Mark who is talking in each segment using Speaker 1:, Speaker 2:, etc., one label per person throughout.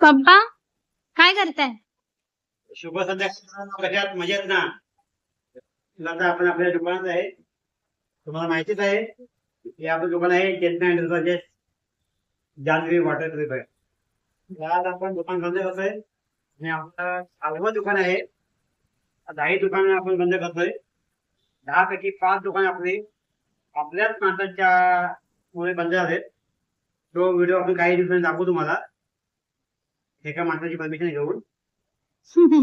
Speaker 1: पप्पा काय करताय?
Speaker 2: शुभ संध्याकाळ कशात मजेत ना? आता आपण आपल्या दुकानात आहे. तुम्हाला माहितीच आहे की आपलं दुकान आहे Chetana enterprises Janhavi water trip आहे आज आपण दुकान बंद करतोय. आणि आपलं सहावं दुकान आहे. दहाही दुकान आपण बंद करतोय. दहा पैकी पाच दुकान आपली आपल्याच माणसांच्या मुळे बंद झालेत. तो व्हिडिओ आपण काही दिवसांनी दाखवू तुम्हाला. एका माणसाची परमिशन घेऊन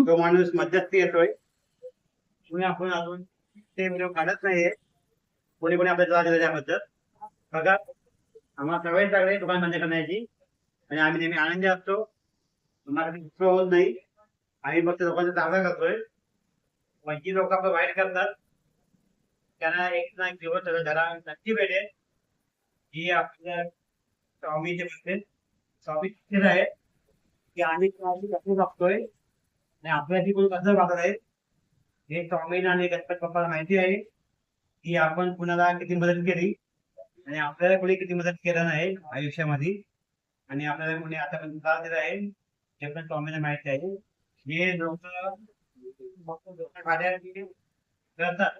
Speaker 2: तो माणूस मध्यस्थी येतोय. कोणी आपण अजून ते व्हिडिओ काढत नाहीये. कोणी कोणी आपल्या दिला त्याबद्दल बघा आम्हाला सवय लागली दुकान बंद करण्याची. आणि आम्ही नेहमी आनंदी असतो. तुम्हाला दुसरं होत नाही. आम्ही फक्त लोकांचा चांगला करतोय. वंचित लोक आपलं वाईट करतात त्यांना एक ना एक दिवस धडा नक्की भेटेल. ही आपल्या स्वामीचे म्हणते स्वामी स्थिर आहे. की आम्ही कसं बघतोय आणि आपल्याशी कोण कसं वागत आहे हे टॉमिन आणि गणपत पप्पाला माहिती आहे की आपण कुणाला किती मदत केली आणि आपल्याला कोणी किती मदत केलं नाही आयुष्यामध्ये. आणि आपल्याला कोणी आतापर्यंत त्रास दिला आहे हे पण स्वामींना माहिती आहे. हे लोक करतात.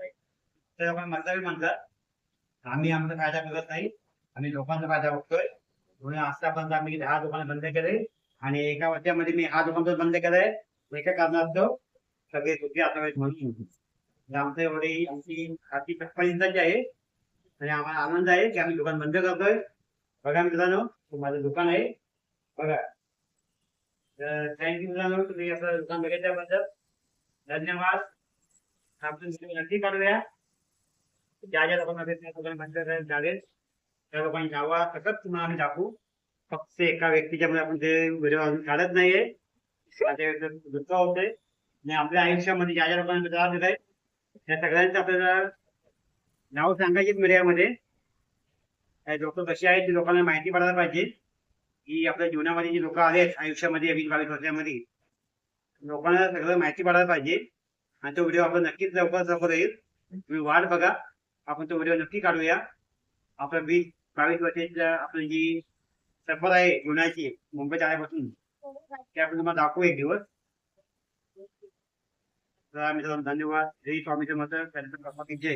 Speaker 2: ते लोकांना मतदार म्हणतात आम्ही आमचा फायदा करत नाही आम्ही लोकांचा फायदा बघतोय. म्हणून आतापर्यंत आम्ही दहा दुकान बंद केले. आणि एका वर्षामध्ये मी हा दुकान तर बंद केलाय. एका कारणास्तव सगळे सुखी आता म्हणून म्हणजे आमचं एवढे आमची खाती पप्पा आहे. आणि आम्हाला आनंद आहे की आम्ही दुकान बंद करतोय. बघा मित्रांनो माझं दुकान आहे. बघा. तर थँक्यू मित्रांनो तुम्ही आपलं दुकान बघितल्याबद्दल. धन्यवाद. आपण विनंती करूया. काढूया ज्या ज्या लोकांना त्या दुकान बंद करायला लागेल त्या लोकांनी जावा तसंच तुम्हाला आम्ही दाखवू. फक्त एका व्यक्तीच्या मध्ये आपण ते व्हिडिओ अजून काढत नाहीये. दुःख होते. आणि आपल्या आयुष्यामध्ये ज्या ज्या लोकांना त्रास देत आहे त्या सगळ्यांचं आपल्याला नाव सांगायचे मीडियामध्ये. लोक कशी आहेत ती लोकांना माहिती पडायला पाहिजे. की आपल्या जीवनामध्ये जी लोक आहेत आयुष्यामध्ये वीस बावीस वर्षामध्ये लोकांना सगळं माहिती पडायला पाहिजे. आणि तो व्हिडिओ आपण नक्कीच लवकर लवकर येईल. तुम्ही वाट बघा. आपण तो व्हिडिओ नक्की काढूया. आपल्या वीस बावीस वर्षाच्या आपली जी सफर आहे जीवनाची मुंबईत आल्यापासून त्यापासून तुम्हाला दाखवू एक दिवस. मित्रांनो धन्यवाद. श्री स्वामी समर्थ गणपती बाप्पा जय.